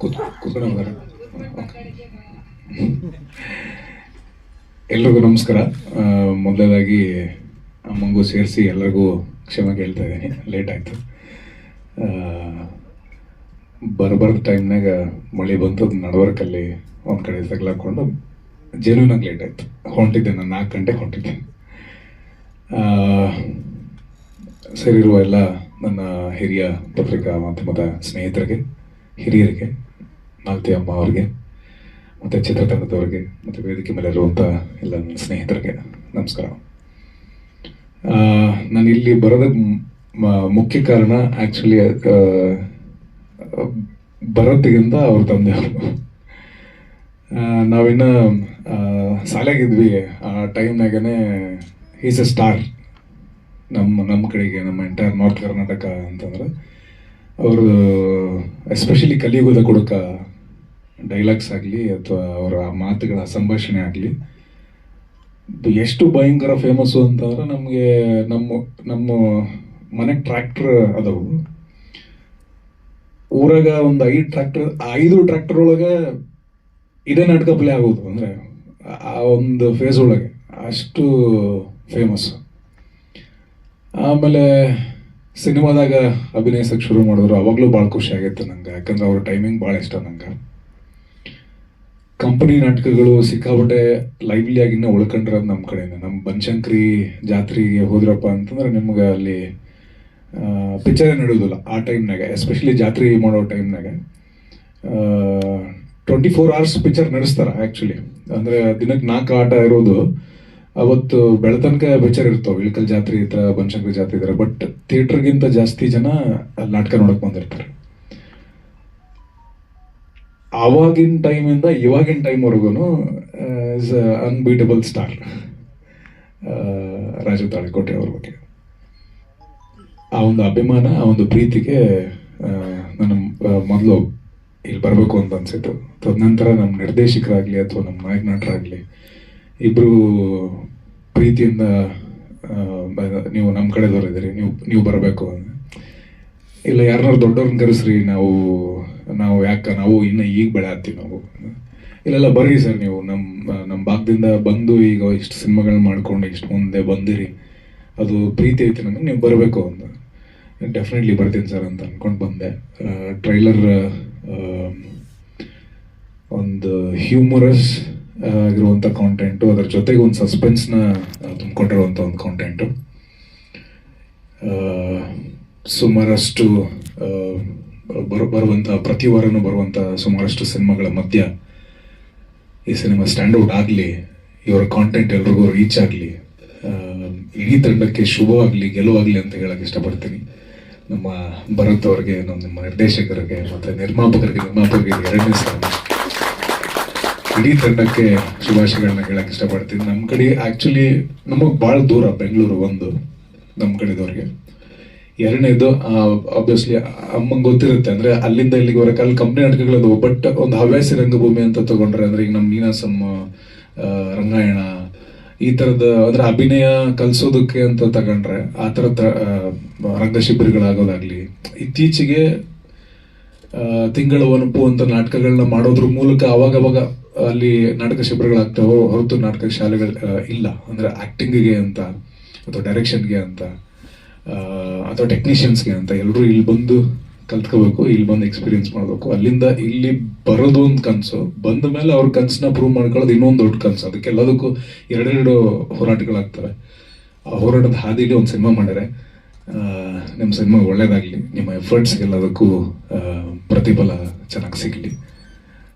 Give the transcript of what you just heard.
ಕೂತ್ ಕೂತ್ಕೊಂಡು ಹೋಗೋಣ ಎಲ್ರಿಗೂ ನಮಸ್ಕಾರ ಮೊದಲದಾಗಿ ಅಮ್ಮಂಗೂ ಸೇರಿಸಿ ಎಲ್ಲರಿಗೂ ಕ್ಷಮೆ ಕೇಳ್ತಾ ಇದ್ದೀನಿ. ಲೇಟ್ ಆಯಿತು. ಬರಬಾರ್ದ ಟೈಮ್ನಾಗ ಮಳೆ ಬಂತು ನಡವರ್ಕಲ್ಲಿ ಒಂದು ಕಡೆ ತಗ್ಲಾಕೊಂಡು ಜೆನ್ಯೂನಾಗಿ ಲೇಟ್ ಆಯಿತು. ಹೊಂಟಿದ್ದೆ ನಾನು, ನಾಲ್ಕು ಗಂಟೆಗೆ ಹೊಂಟಿದ್ದೆ. ಸೇರಿರುವ ಎಲ್ಲ ನನ್ನ ಹಿರಿಯ ಪತ್ರಿಕಾ ಮಾಧ್ಯಮದ ಸ್ನೇಹಿತರಿಗೆ ಹಿರಿಯರಿಗೆ ಮಾಲತಿ ಅಮ್ಮ ಅವರಿಗೆ, ಮತ್ತು ಚಿತ್ರತಂಡದವರಿಗೆ, ಮತ್ತು ವೇದಿಕೆ ಮೇಲೆ ಇರುವಂಥ ಎಲ್ಲ ನನ್ನ ಸ್ನೇಹಿತರಿಗೆ ನಮಸ್ಕಾರ. ನಾನು ಇಲ್ಲಿ ಬರೋದಕ್ಕೆ ಮುಖ್ಯ ಕಾರಣ ಆ್ಯಕ್ಚುಲಿ ಬರೋದಿಗಿಂತ ಅವ್ರ ತಂದೆಯವರು. ನಾವಿನ್ನು ಶಾಲೆಗಿದ್ವಿ. ಆ ಟೈಮ್ನಾಗೇ ಈಸ್ ಎ ಸ್ಟಾರ್ ನಮ್ಮ ನಮ್ಮ ಕಡೆಗೆ, ನಮ್ಮ ಎಂಟೈರ್ ನಾರ್ತ್ ಕರ್ನಾಟಕ ಅಂತಂದ್ರೆ ಅವರು ಎಸ್ಪೆಷಲಿ ಕಲಿಯುಗದ ಕೊಡಕ ಡೈಲಾಗ್ಸ್ ಆಗಲಿ ಅಥವಾ ಅವರ ಮಾತುಗಳ ಸಂಭಾಷಣೆ ಆಗಲಿ ಎಷ್ಟು ಭಯಂಕರ ಫೇಮಸ್ಸು ಅಂತಂದ್ರೆ ನಮಗೆ ನಮ್ಮ ನಮ್ಮ ಮನೆಗೆ ಟ್ರ್ಯಾಕ್ಟ್ರ್ ಅದಾವು. ಊರಾಗ ಒಂದು ಐದು ಟ್ರ್ಯಾಕ್ಟರ್ ಐದು ಟ್ರ್ಯಾಕ್ಟರ್ ಒಳಗೆ ಇದೇ ನಾಟಕ ಪ್ಲೇ ಆಗೋದು. ಅಂದರೆ ಆ ಒಂದು ಫೇಸ್ ಒಳಗೆ ಅಷ್ಟು ಫೇಮಸ್ ಆಮೇಲೆ ಸಿನಿಮಾದಾಗ ಅಭಿನಯಿಸಕ್ಕೆ ಶುರು ಮಾಡಿದ್ರು, ಅವಾಗಲೂ ಭಾಳ ಖುಷಿ ಆಗೈತೆ ನಂಗೆ. ಯಾಕಂದ್ರೆ ಅವ್ರ ಟೈಮಿಂಗ್ ಭಾಳ ಇಷ್ಟ ನಂಗೆ. ಕಂಪನಿ ನಾಟಕಗಳು ಸಿಕ್ಕಾಪಟ್ಟೆ ಲೈವ್ಲಿ ಇನ್ನೂ ಉಳ್ಕೊಂಡಿರೋದು ನಮ್ಮ ಕಡೆಯಿಂದ ನಮ್ಮ ಬನಶಂಕರಿ ಜಾತ್ರೆಗೆ ಹೋದ್ರಪ್ಪ ಅಂತಂದ್ರೆ ನಿಮ್ಗೆ ಅಲ್ಲಿ ಪಿಕ್ಚರೇ ನಡೆಯೋದಿಲ್ಲ ಆ ಟೈಮ್ನಾಗ ಎಸ್ಪೆಷಲಿ ಜಾತ್ರೆ ಮಾಡೋ ಟೈಮ್ನಾಗ ಟ್ವೆಂಟಿ ಫೋರ್ ಅವರ್ಸ್ ಪಿಕ್ಚರ್ ನಡೆಸ್ತಾರೆ ಆ್ಯಕ್ಚುಲಿ ಅಂದರೆ ದಿನಕ್ಕೆ ನಾಲ್ಕು ಆಟ ಇರೋದು. ಅವತ್ತು ಬೆಳತನಕ ಬೆಚ್ಚರ್ ಇರ್ತಾವ. ಇಳಕಲ್ ಜಾತ್ರೆ ಥರ ಬನಶಂಕರಿ ಜಾತ್ರೆ ಇದ್ದಾರೆ ಬಟ್ ಥಿಯೇಟರ್ಗಿಂತ ಜಾಸ್ತಿ ಜನ ಅಲ್ಲಿ ನಾಟಕ ನೋಡಕ್ ಬಂದಿರ್ತಾರೆ. ಆವಾಗಿನ ಟೈಮಿಂದ ಇವಾಗಿನ ಟೈಮ್ವರೆಗೂ is unbeatable star Raju Talikote ಅವ್ರ ಬಗ್ಗೆ. ಆ ಒಂದು ಅಭಿಮಾನ, ಆ ಒಂದು ಪ್ರೀತಿಗೆ ನನ್ನ ಮೊದಲು ಇಲ್ಲಿ ಬರಬೇಕು ಅಂತ ಅನ್ಸಿತ್ತು. ತದನಂತರ ನಮ್ಮ ನಿರ್ದೇಶಕರಾಗಲಿ ಅಥವಾ ನಮ್ಮ ನಾಯಕ, ನಟರಾಗಲಿ ಇಬ್ಬರು ಪ್ರೀತಿಯಿಂದ ನೀವು ನಮ್ಮ ಕಡೆ ದೊರೆದಿರಿ, ನೀವು ನೀವು ಬರಬೇಕು ಇಲ್ಲ, ಯಾರನ್ನಾರು ದೊಡ್ಡವ್ರನ್ನ ಕರೆಸ್ರಿ, ನಾವು ನಾವು ಯಾಕೆ, ನಾವು ಇನ್ನು ಈಗ ಬೆಳೆ ಆಗ್ತೀವಿ ನಾವು ಇಲ್ಲೆಲ್ಲ ಬರ್ರಿ ಸರ್ ನೀವು. ನಮ್ಮ ನಮ್ಮ ಭಾಗದಿಂದ ಬಂದು ಈಗ ಇಷ್ಟು ಸಿನಿಮಾಗಳನ್ನ ಮಾಡ್ಕೊಂಡು ಇಷ್ಟು ಮುಂದೆ ಬಂದಿರಿ, ಅದು ಪ್ರೀತಿ ಐತಿ ನನಗೆ ನೀವು ಬರಬೇಕು ಅಂತ. ಡೆಫಿನೆಟ್ಲಿ ಬರ್ತೀನಿ ಸರ್ ಅಂತ ಅಂದ್ಕೊಂಡು ಬಂದೆ. ಟ್ರೈಲರ್ ಒಂದು ಹ್ಯೂಮರಸ್ ಆಗಿರುವಂಥ ಕಾಂಟೆಂಟು ಅದರ ಜೊತೆಗೆ ಒಂದು ಸಸ್ಪೆನ್ಸ್ನ ತುಂಬಿಕೊಂಡಿರುವಂಥ ಒಂದು ಕಾಂಟೆಂಟು ಸುಮಾರಷ್ಟು ಬರೋ ಬರ ಬರುವಂಥ ಪ್ರತಿ ವಾರನೂ ಬರುವಂಥ ಸುಮಾರಷ್ಟು ಸಿನಿಮಾಗಳ ಮಧ್ಯ ಈ ಸಿನಿಮಾ ಸ್ಟ್ಯಾಂಡೌಟ್ ಆಗಲಿ, ಇವರ ಕಾಂಟೆಂಟ್ ಎಲ್ರಿಗೂ ರೀಚ್ ಆಗಲಿ ಇಡೀ ತಂಡಕ್ಕೆ ಶುಭವಾಗಲಿ, ಗೆಲುವಾಗಲಿ ಅಂತ ಹೇಳಕ್ಕೆ ಇಷ್ಟಪಡ್ತೀನಿ. ನಮ್ಮ ಭರತ್ ಅವರಿಗೆ, ನಮ್ಮ ನಿರ್ದೇಶಕರಿಗೆ, ಮತ್ತು ನಿರ್ಮಾಪಕರಿಗೆ ನಿರ್ಮಾಪಕರಿಗೆ ಎರಡನೇ ಸ್ಥಾನ. ಇಡೀ ತಂಡಕ್ಕೆ ಶುಭಾಶಯಗಳನ್ನ ಹೇಳಕ್ ಇಷ್ಟಪಡ್ತೀನಿ. ನಮ್ಮ ಕಡೆ ಆಕ್ಚುಲಿ ನಮಗೆ ಭಾಳ ದೂರ ಬೆಂಗಳೂರು ಒಂದು ನಮ್ಮ ಕಡೆದವ್ರಿಗೆ. ಎರಡನೇದು ಆಬ್ವಿಯಸ್ಲಿ ಅಮ್ಮಂಗೆ ಗೊತ್ತಿರುತ್ತೆ ಅಂದ್ರೆ ಅಲ್ಲಿಂದ ಇಲ್ಲಿಗೆ ಬರಕ್ಕೆ ಅಲ್ಲಿ ಕಂಪ್ನಿ ನಾಟಕಗಳದು ಬಟ್ ಒಂದು ಹವ್ಯಾಸಿ ರಂಗಭೂಮಿ ಅಂತ ತಗೊಂಡ್ರೆ ಅಂದ್ರೆ ಈಗ ನಮ್ಮ ಮೀನಾಸಮ್ಮ ರಂಗಾಯಣ, ಈ ತರದ ಅಂದ್ರೆ ಅಭಿನಯ ಕಲಿಸೋದಕ್ಕೆ ಅಂತ ತಗೊಂಡ್ರೆ ಆ ತರ ರಂಗ ಶಿಬಿರಗಳಾಗೋದಾಗ್ಲಿ, ಇತ್ತೀಚೆಗೆ ತಿಂಗಳ ಒನಪು ಅಂತ ನಾಟಕಗಳನ್ನ ಮಾಡೋದ್ರ ಮೂಲಕ ಅವಾಗವಾಗ ಅವಾಗ ಅಲ್ಲಿ ನಾಟಕ ಶಿಬಿರಗಳಾಗ್ತಾವೋ ಹೊರತು ನಾಟಕ ಶಾಲೆಗಳು ಇಲ್ಲ. ಅಂದ್ರೆ ಆ್ಯಕ್ಟಿಂಗಿಗೆ ಅಂತ, ಅಥವಾ ಡೈರೆಕ್ಷನ್ಗೆ ಅಂತ ಅಥವಾ ಟೆಕ್ನಿಷಿಯನ್ಸ್ಗೆ ಅಂತ ಎಲ್ಲರೂ ಇಲ್ಲಿ ಬಂದು ಕಲ್ತ್ಕೋಬೇಕು, ಇಲ್ಲಿ ಬಂದು ಎಕ್ಸ್ಪೀರಿಯನ್ಸ್ ಮಾಡಬೇಕು. ಅಲ್ಲಿಂದ ಇಲ್ಲಿ ಬರೋದು ಒಂದು ಕನಸು. ಬಂದ ಮೇಲೆ ಅವ್ರ ಕನಸನ್ನ ಪ್ರೂವ್ ಮಾಡ್ಕೊಳ್ಳೋದು ಇನ್ನೊಂದು ದೊಡ್ಡ ಕನಸು. ಅದಕ್ಕೆಲ್ಲದಕ್ಕೂ ಎರಡೆರಡು ಹೋರಾಟಗಳಾಗ್ತವೆ. ಆ ಹೋರಾಟದ ಹಾದಿಲಿ ಒಂದು ಸಿನಿಮಾ ಮಾಡಿದ್ರೆ ನಿಮ್ಮ ಸಿನಿಮಾ ಒಳ್ಳೇದಾಗಲಿ. ನಿಮ್ಮ ಎಫರ್ಟ್ಸ್ಗೆಲ್ಲದಕ್ಕೂ ಪ್ರತಿಫಲ ಚೆನ್ನಾಗಿ ಸಿಗಲಿ.